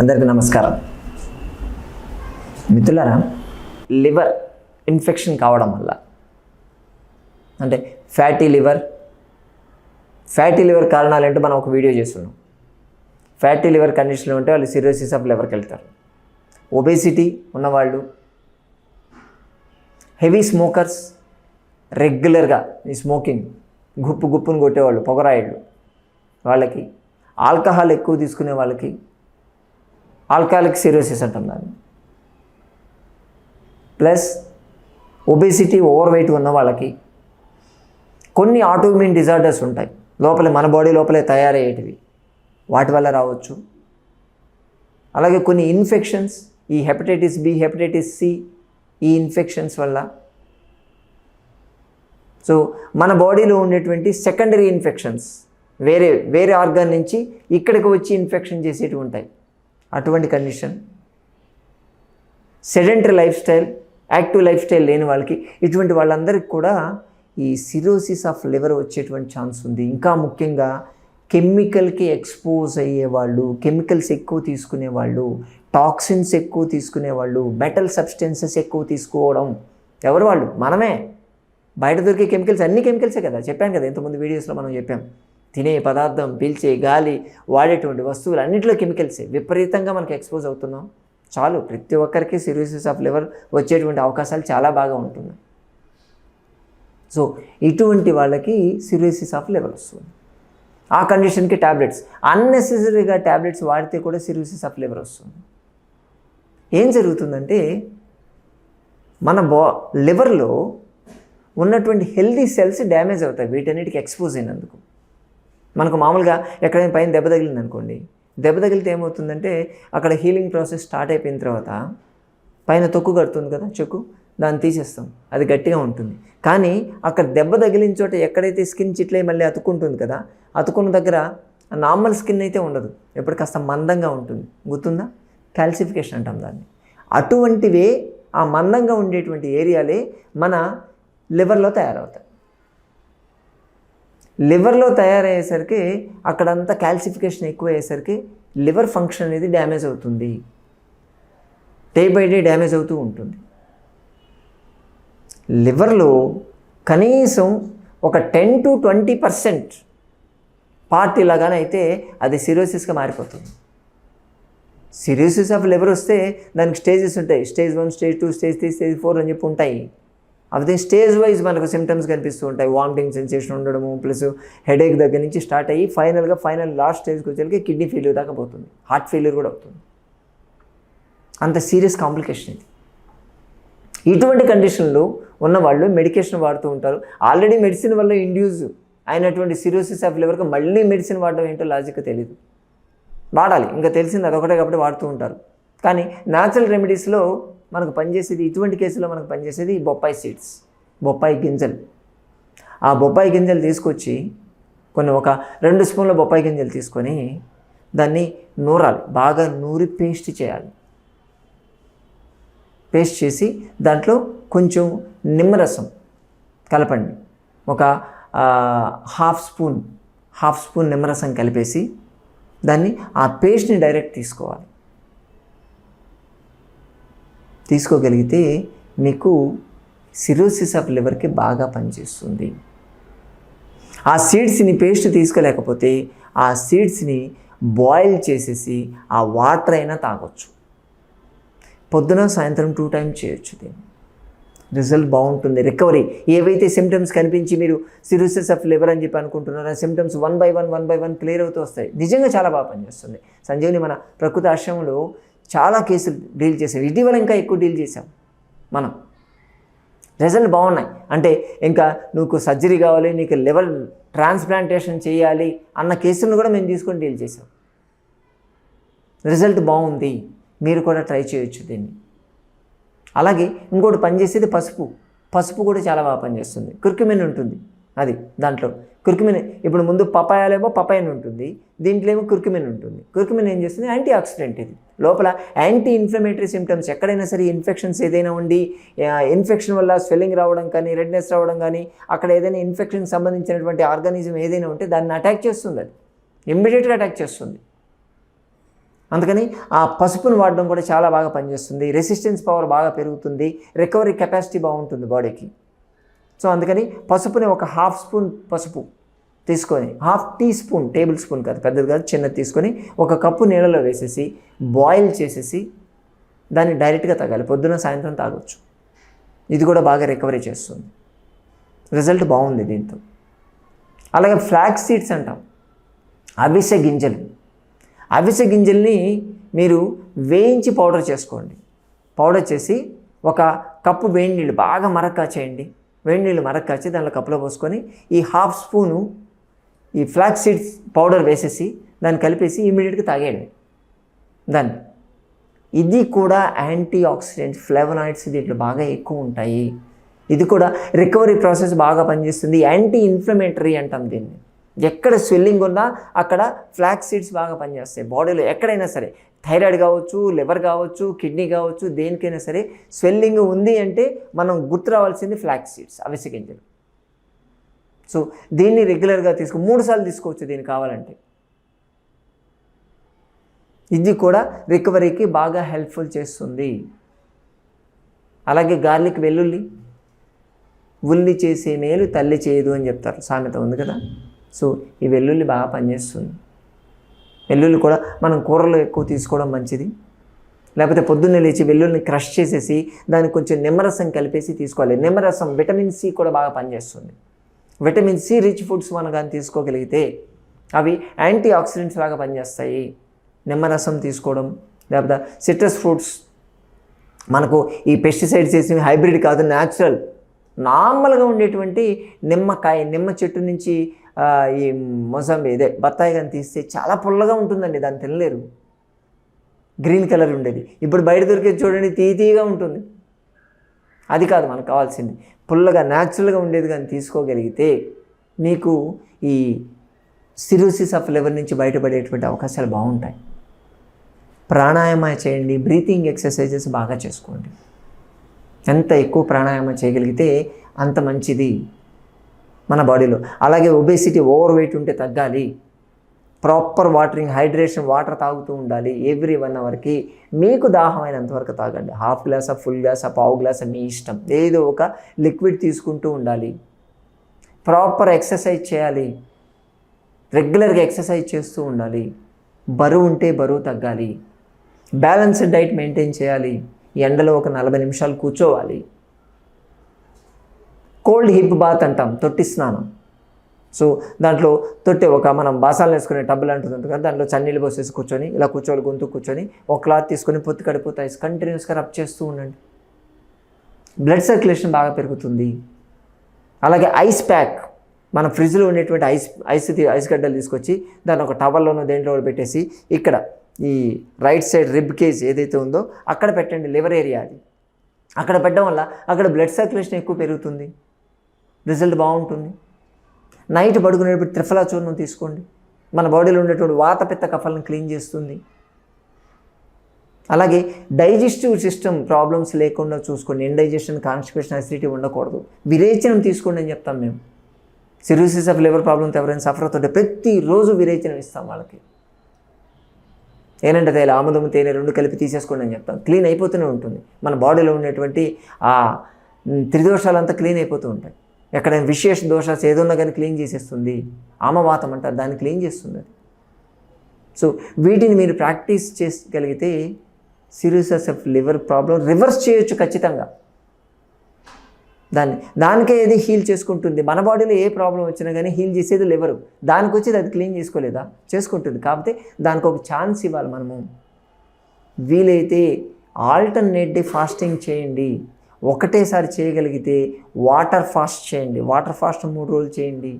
అందరికీ నమస్కారం. మిత్రులారా లివర్ ఇన్ఫెక్షన్ కావడం వల్ల అంటే ఫ్యాటీ లివర్ ఫ్యాటీ లివర్ కారణాలు ఏంటో మనం ఒక వీడియో చేస్తున్నాం. ఫ్యాటీ లివర్ కండిషన్లో ఉంటే వాళ్ళు సిరోసిస్ ఆఫ్ లివర్కి వెళ్తారు. ఒబేసిటీ ఉన్నవాళ్ళు హెవీ స్మోకర్స్ రెగ్యులర్గా ఈ స్మోకింగ్ గుప్పు గుప్పును కొట్టేవాళ్ళు పొగరాయిళ్ళు వాళ్ళకి ఆల్కహాల్ ఎక్కువ తీసుకునే వాళ్ళకి ఆల్కహాలిక్ సిరోసిస్ అంటాం దాన్ని. ప్లస్ ఒబేసిటీ ఓవర్ వెయిట్ ఉన్న వాళ్ళకి కొన్ని ఆటోమ్యూన్ డిజార్డర్స్ ఉంటాయి. లోపలే మన బాడీ లోపలే తయారయ్యేటివి. వాటి వల్ల రావచ్చు. అలాగే కొన్ని ఇన్ఫెక్షన్స్ ఈ హెపటైటిస్ బి హెపటైటిస్ సి ఈ ఇన్ఫెక్షన్స్ వల్ల. సో మన బాడీలో ఉండేటువంటి సెకండరీ ఇన్ఫెక్షన్స్ వేరే వేరే ఆర్గాన్ నుంచి ఇక్కడికి వచ్చి ఇన్ఫెక్షన్ చేసేటివి ఉంటాయి. అటువంటి condition sedentary life style active life style లేని వాళ్ళకి ఇటువంటి వాళ్ళందరికీ కూడా ఈ సిరోసిస్ ఆఫ్ లివర్ వచ్చేటువంటి ఛాన్స్ ఉంది. ఇంకా ముఖ్యంగా కెమికల్కి ఎక్స్పోజ్ అయ్యే వాళ్ళు కెమికల్స్ ఎక్కువ తీసుకునే వాళ్ళు టాక్సిన్స్ ఎక్కువ తీసుకునే వాళ్ళు మెటల్ సబ్స్టెన్సెస్ ఎక్కువ తీసుకోవడం ఎవరు వాళ్ళు? మనమే. బయట దొరికే కెమికల్స్ అన్ని కెమికల్సే కదా. చెప్పాను కదా ఇంతకుముందు వీడియోస్లో మనం చెప్పాం. తినే పదార్థం పీల్చే గాలి వాడేటువంటి వస్తువులు అన్నింటిలో కెమికల్సే విపరీతంగా మనకి ఎక్స్పోజ్ అవుతున్నాం. చాలు ప్రతి ఒక్కరికి సిరోసిస్ ఆఫ్ లివర్ వచ్చేటువంటి అవకాశాలు చాలా బాగా ఉంటున్నాయి. సో ఇటువంటి వాళ్ళకి సిరోసిస్ ఆఫ్ లివర్ వస్తుంది. ఆ కండిషన్కి ట్యాబ్లెట్స్ అన్నెసెసరీగా ట్యాబ్లెట్స్ వాడితే కూడా సిరోసిస్ ఆఫ్ లివర్ వస్తుంది. ఏం జరుగుతుందంటే మన బా లివర్లో ఉన్నటువంటి హెల్దీ సెల్స్ డ్యామేజ్ అవుతాయి. వీటన్నిటికి ఎక్స్పోజ్ అయినందుకు. మనకు మామూలుగా ఎక్కడైనా పైన దెబ్బ తగిలింది అనుకోండి. దెబ్బ తగిలితే ఏమవుతుందంటే అక్కడ హీలింగ్ ప్రాసెస్ స్టార్ట్ అయిపోయిన తర్వాత పైన తొక్కు కడుతుంది కదా చెక్కు దాన్ని తీసేస్తాం. అది గట్టిగా ఉంటుంది. కానీ అక్కడ దెబ్బ తగిలిన చోట ఎక్కడైతే స్కిన్ చిట్లే మళ్ళీ అతుక్కుంటుంది కదా అతుకున్న దగ్గర నార్మల్ స్కిన్ అయితే ఉండదు. ఎప్పుడు కాస్త మందంగా ఉంటుంది. గుర్తుందా? క్యాల్సిఫికేషన్ అంటాం దాన్ని. అటువంటివే ఆ మందంగా ఉండేటువంటి ఏరియాలే మన లివర్లో తయారవుతాయి. లివర్లో తయారయ్యేసరికి అక్కడంతా క్యాల్సిఫికేషన్ ఎక్కువ అయ్యేసరికి లివర్ ఫంక్షన్ అనేది డ్యామేజ్ అవుతుంది. డే బై డే డ్యామేజ్ అవుతూ ఉంటుంది. లివర్లో కనీసం ఒక ten to twenty percent part ఇలాగానైతే అది సిరోసిస్గా మారిపోతుంది. సిరోసిస్ ఆఫ్ లివర్ వస్తే దానికి స్టేజెస్ ఉంటాయి. Stage one stage two stage three stage four అని చెప్పి ఉంటాయి. అదే స్టేజ్ వైజ్ మనకు సిమ్టమ్స్ కనిపిస్తూ ఉంటాయి. వామిటింగ్ సెన్సేషన్ ఉండడము ప్లస్ హెడేక్ దగ్గర నుంచి స్టార్ట్ అయ్యి ఫైనల్గా ఫైనల్ లాస్ట్ స్టేజ్కి వచ్చేసరికి కిడ్నీ ఫెయిల్యూర్ దాకా పోతుంది. హార్ట్ ఫెయిల్యూర్ కూడా అవుతుంది. అంత సీరియస్ కాంప్లికేషన్ ఇది. ఇటువంటి కండిషన్లో ఉన్నవాళ్ళు మెడికేషన్ వాడుతూ ఉంటారు. ఆల్రెడీ మెడిసిన్ వల్ల ఇండ్యూస్ అయినటువంటి సిరోసిస్ ఆఫ్ లివర్కి మళ్ళీ మెడిసిన్ వాడడం ఏంటో లాజిక్ తెలియదు వాడాలి. ఇంకా తెలిసింది అదొకటే కాబట్టి వాడుతూ ఉంటారు. కానీ న్యాచురల్ రెమెడీస్లో మనకు పనిచేసేది ఇటువంటి కేసులో మనకు పనిచేసేది ఈ బొప్పాయి సీడ్స్ బొప్పాయి గింజలు. ఆ బొప్పాయి గింజలు తీసుకొచ్చి కొన్ని ఒక రెండు స్పూన్ల బొప్పాయి గింజలు తీసుకొని దాన్ని నూరాలి. బాగా నూరి పేస్ట్ చేయాలి. పేస్ట్ చేసి దాంట్లో కొంచెం నిమ్మరసం కలపండి. ఒక హాఫ్ స్పూన్ హాఫ్ స్పూన్ నిమ్మరసం కలిపేసి దాన్ని ఆ పేస్ట్ని డైరెక్ట్ తీసుకోవాలి. తీసుకోగలిగితే మీకు సిరోసిస్ ఆఫ్ లివర్కి బాగా పనిచేస్తుంది. ఆ సీడ్స్ని పేస్ట్ తీసుకోలేకపోతే ఆ సీడ్స్ని బాయిల్ చేసేసి ఆ వాటర్ అయినా తాగొచ్చు. పొద్దున సాయంత్రం టూ టైం చేయొచ్చు దీన్ని. రిజల్ట్ బాగుంటుంది. రికవరీ ఏవైతే సిమ్టమ్స్ కనిపించి మీరు సిరోసిస్ ఆఫ్ లివర్ అని చెప్పి అనుకుంటున్నారో ఆ symptoms one by one one by one clear అవుతూ వస్తాయి. నిజంగా చాలా బాగా పనిచేస్తుంది. సంజీవుని మన ప్రకృతి ఆశ్రమంలో చాలా కేసులు డీల్ చేసాం ఇటీవల ఇంకా ఎక్కువ డీల్ చేసాం మనం. రిజల్ట్ బాగున్నాయి. అంటే ఇంకా నీకు సర్జరీ కావాలి నీకు లివర్ ట్రాన్స్ప్లాంటేషన్ చేయాలి అన్న కేసులను కూడా మేము తీసుకొని డీల్ చేసాం రిజల్ట్ బాగుంది. మీరు కూడా ట్రై చేయొచ్చు దీన్ని. అలాగే ఇంకోటి పనిచేసేది పసుపు. పసుపు కూడా చాలా బాగా పనిచేస్తుంది. కుర్కుమిన్ ఉంటుంది. అది దాంట్లో కుర్కుమిన్ ఇప్పుడు ముందు పపాయాలేమో పపాయన్ ఉంటుంది దీంట్లో ఏమో కుర్కుమిన్ ఉంటుంది. కుర్కుమిన్ ఏం చేస్తుంది? యాంటీ ఆక్సిడెంట్ ఇది. లోపల యాంటీ ఇన్ఫ్లమేటరీ సిమ్టమ్స్ ఎక్కడైనా సరే ఇన్ఫెక్షన్స్ ఏదైనా ఉండి ఇన్ఫెక్షన్ వల్ల స్వెల్లింగ్ రావడం కానీ రెడ్నెస్ రావడం కానీ అక్కడ ఏదైనా ఇన్ఫెక్షన్ సంబంధించినటువంటి ఆర్గానిజం ఏదైనా ఉంటే దాన్ని అటాక్ చేస్తుంది అది. ఇమ్మీడియట్గా అటాక్ చేస్తుంది. అందుకని ఆ పసుపును వాడడం కూడా చాలా బాగా పనిచేస్తుంది. రెసిస్టెన్స్ పవర్ బాగా పెరుగుతుంది. రికవరీ కెపాసిటీ బాగుంటుంది బాడీకి సో అందుకని పసుపుని ఒక హాఫ్ స్పూన్ పసుపు తీసుకొని half teaspoon tablespoon కాదు పెద్దది కాదు చిన్నది తీసుకొని ఒక కప్పు నీళ్ళలో వేసేసి బాయిల్ చేసేసి దాన్ని డైరెక్ట్గా తాగాలి. పొద్దున సాయంత్రం తాగొచ్చు. ఇది కూడా బాగా రికవరీ చేస్తుంది. రిజల్ట్ బాగుంది దీంతో. అలాగే ఫ్లాక్స్ సీడ్స్ అంటాం. అవిసె గింజలు. అవిసె గింజల్ని మీరు వేయించి పౌడర్ చేసుకోండి. పౌడర్ చేసి ఒక కప్పు వేడి నీళ్ళు బాగా మరక్కా చేయండి వేడి నీళ్ళు మరక్కాచి దాంట్లో కప్పులో పోసుకొని ఈ హాఫ్ స్పూను ఈ ఫ్లాక్ సీడ్స్ పౌడర్ వేసేసి దాన్ని కలిపేసి ఇమీడియట్గా తాగేయండి. దాన్ని ఇది కూడా యాంటీ ఆక్సిడెంట్స్ ఫ్లేవనాయిడ్స్ దీంట్లో బాగా ఎక్కువ ఉంటాయి. ఇది కూడా రికవరీ ప్రాసెస్ బాగా పనిచేస్తుంది. యాంటీ ఇన్ఫ్లమేటరీ అంటాం దీన్ని. ఎక్కడ స్వెల్లింగ్ ఉన్నా అక్కడ ఫ్లాక్ సీడ్స్ బాగా పనిచేస్తాయి. బాడీలో ఎక్కడైనా సరే థైరాయిడ్ కావచ్చు లివర్ కావచ్చు కిడ్నీ కావచ్చు దేనికైనా సరే స్వెల్లింగ్ ఉంది అంటే మనం గుర్తు రావాల్సింది ఫ్లాక్స్ సీడ్స్ అవిసె గింజలు. సో దీన్ని రెగ్యులర్గా తీసుకో మూడు సార్లు తీసుకోవచ్చు దీనికి కావాలంటే. ఇది కూడా రికవరీకి బాగా హెల్ప్ఫుల్ చేస్తుంది. అలాగే గార్లిక్ వెల్లుల్లి ఉల్లి చేసే మేలు తల్లి చేయదు అని చెప్తారు సామెత ఉంది కదా. సో ఈ వెల్లుల్లి బాగా పనిచేస్తుంది. వెల్లుల్లి కూడా మనం కూరలో ఎక్కువ తీసుకోవడం మంచిది. లేకపోతే పొద్దున్నే లేచి వెల్లుల్లిని క్రష్ చేసేసి దానికి కొంచెం నిమ్మరసం కలిపేసి తీసుకోవాలి. నిమ్మరసం విటమిన్ సి కూడా బాగా పనిచేస్తుంది. విటమిన్ సి రిచ్ ఫుడ్స్ మనం కానీ తీసుకోగలిగితే అవి యాంటీ ఆక్సిడెంట్స్ లాగా పనిచేస్తాయి. నిమ్మరసం తీసుకోవడం లేకపోతే సిట్రస్ ఫ్రూట్స్. మనకు ఈ పెస్టిసైడ్స్ వేసి హైబ్రిడ్ కాదు న్యాచురల్. నార్మల్గా ఉండేటువంటి నిమ్మకాయ నిమ్మ చెట్టు నుంచి ఈ మొసంబి ఇదే బత్తాయి కానీ తీస్తే చాలా పుల్లగా ఉంటుందండి దాన్ని తినలేరు. గ్రీన్ కలర్ ఉండేది. ఇప్పుడు బయట దొరికేది చూడండి తీ తీయగా ఉంటుంది. అది కాదు మనకు కావాల్సింది. పుల్లగా న్యాచురల్గా ఉండేది కానీ తీసుకోగలిగితే మీకు ఈ సిరోసిస్ ఆఫ్ లివర్ నుంచి బయటపడేటువంటి అవకాశాలు బాగుంటాయి. ప్రాణాయామ చేయండి బ్రీతింగ్ ఎక్సర్సైజెస్ బాగా చేసుకోండి. ఎంత ఎక్కువ ప్రాణాయామం చేయగలిగితే అంత మంచిది. మన బాడీలో. అలాగే ఒబేసిటీ ఓవర్ వెయిట్ ఉంటే తగ్గాలి. ప్రాపర్ వాటరింగ్ హైడ్రేషన్ వాటర్ తాగుతూ ఉండాలి. ఎవ్రీ వన్ అవర్కి మీకు దాహమైనంత వరకు తాగండి. హాఫ్ గ్లాసా ఫుల్ గ్లాసా పావు గ్లాసా మీ ఇష్టం. ఏదో ఒక లిక్విడ్ తీసుకుంటూ ఉండాలి. ప్రాపర్ ఎక్సర్సైజ్ చేయాలి. రెగ్యులర్గా ఎక్సర్సైజ్ చేస్తూ ఉండాలి. బరువు ఉంటే బరువు తగ్గాలి. బ్యాలెన్స్డ్ డైట్ మెయింటైన్ చేయాలి. ఎండలో ఒక నలభై నిమిషాలు కూర్చోవాలి. కోల్డ్ హిప్ బాత్ అంటాం తొట్టి స్నానం. సో దాంట్లో తొట్టి ఒక మనం బాసాలు వేసుకునే టబ్బులు అంటుంది కదా దాంట్లో చన్నీళ్ళు పోసేసి కూర్చొని ఇలా కూర్చోవాలి గొంతు కూర్చొని ఒక క్లాత్ తీసుకొని పొత్తి కడిపోతాయి కంటిన్యూస్గా రబ్ చేస్తూ ఉండండి. బ్లడ్ సర్క్యులేషన్ బాగా పెరుగుతుంది. అలాగే ఐస్ ప్యాక్ మన ఫ్రిడ్జ్లో ఉండేటువంటి ఐస్ ఐస్ ఐస్ గడ్డలు తీసుకొచ్చి దాన్ని ఒక టవల్లోనో దేంట్లో ఒకటి పెట్టేసి ఇక్కడ ఈ రైట్ సైడ్ రిబ్ కేజ్ ఏదైతే ఉందో అక్కడ పెట్టండి లివర్ ఏరియా అది. అక్కడ పెట్టడం వల్ల అక్కడ బ్లడ్ సర్క్యులేషన్ ఎక్కువ పెరుగుతుంది. రిజల్ట్ బాగుంటుంది. నైట్ పడుకునేటప్పుడు త్రిఫలా చూర్ణం తీసుకోండి. మన బాడీలో ఉండేటువంటి వాత పిత్త కఫలను క్లీన్ చేస్తుంది. అలాగే డైజెస్టివ్ సిస్టమ్ ప్రాబ్లమ్స్ లేకుండా చూసుకోండి. ఇండైజెషన్ కాన్స్టిపేషన్ అసిడిటీ ఉండకూడదు. విరేచనం తీసుకోండి అని చెప్తాం మేము. సిరోసిస్ ఆఫ్ లివర్ ప్రాబ్లమ్తో ఎవరైనా సఫర్ అవుతుంటే ప్రతిరోజు విరేచనం ఇస్తాం వాళ్ళకి. ఏంటంటే తేలి ఆముదము తేనె రెండు కలిపి తీసేసుకోండి అని చెప్తాం. క్లీన్ అయిపోతూనే ఉంటుంది. మన బాడీలో ఉండేటువంటి ఆ త్రిదోషాలంతా క్లీన్ అయిపోతూ ఉంటాయి. ఎక్కడైనా విశేష దోషాలు ఏదన్నా కానీ క్లీన్ చేసేస్తుంది. ఆమవాతం అంటారు దాన్ని క్లీన్ చేస్తుంది. అది సో వీటిని మీరు practice చేసగలిగితే cirrhosis of liver problem reverse చేయొచ్చు ఖచ్చితంగా. దాన్ని దానికే ఏది హీల్ చేసుకుంటుంది. మన బాడీలో ఏ ప్రాబ్లం వచ్చినా కానీ హీల్ చేసేది లివర్. దానికి వచ్చేది అది క్లీన్ చేసుకోలేదా? చేసుకుంటుంది. కాకపోతే దానికి ఒక ఛాన్స్ ఇవ్వాలి మనము. వీలైతే ఆల్టర్నేట్ డే ఫాస్టింగ్ చేయండి. ఒకటేసారి చేయగలిగితే వాటర్ ఫాస్ట్ చేయండి. వాటర్ ఫాస్ట్ మూడు రోజులు చేయండి.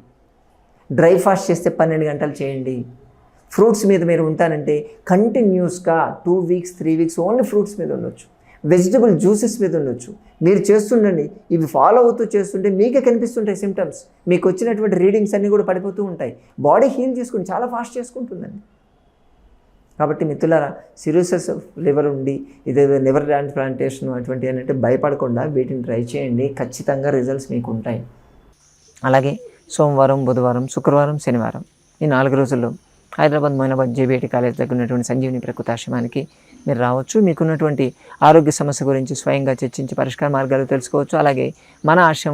డ్రై ఫాస్ట్ చేస్తే పన్నెండు గంటలు చేయండి. ఫ్రూట్స్ మీద మీరు ఉంటానంటే కంటిన్యూస్గా two weeks three weeks only fruits మీద ఉండొచ్చు. వెజిటబుల్ జ్యూసెస్ మీద ఉండొచ్చు. మీరు చేస్తుండండి ఇవి ఫాలో అవుతూ చేస్తుంటే మీకే కనిపిస్తుంటాయి సిమ్టమ్స్ మీకు వచ్చినటువంటి రీడింగ్స్ అన్నీ కూడా పడిపోతూ ఉంటాయి. బాడీ హీల్ చేసుకుని చాలా ఫాస్ట్ చేసుకుంటుందండి. కాబట్టి మిత్రులారా సిరూసెస్ లివర్ ఉండి ఇదేదో లివర్ ట్రాన్స్ప్లాంటేషన్ అటువంటి అంటే భయపడకుండా వీటిని ట్రై చేయండి. ఖచ్చితంగా రిజల్ట్స్ మీకు ఉంటాయి. అలాగే సోమవారం బుధవారం శుక్రవారం శనివారం ఈ నాలుగు రోజుల్లో హైదరాబాద్ మొయినాబాద్ జేబీఐటి కాలేజ్ దగ్గర ఉన్నటువంటి సంజీవిని ప్రకృతాశ్రమానికి మీరు రావచ్చు. మీకున్నటువంటి ఆరోగ్య సమస్య గురించి స్వయంగా చర్చించి పరిష్కార మార్గాలు తెలుసుకోవచ్చు. అలాగే మన ఆశ్రమంలో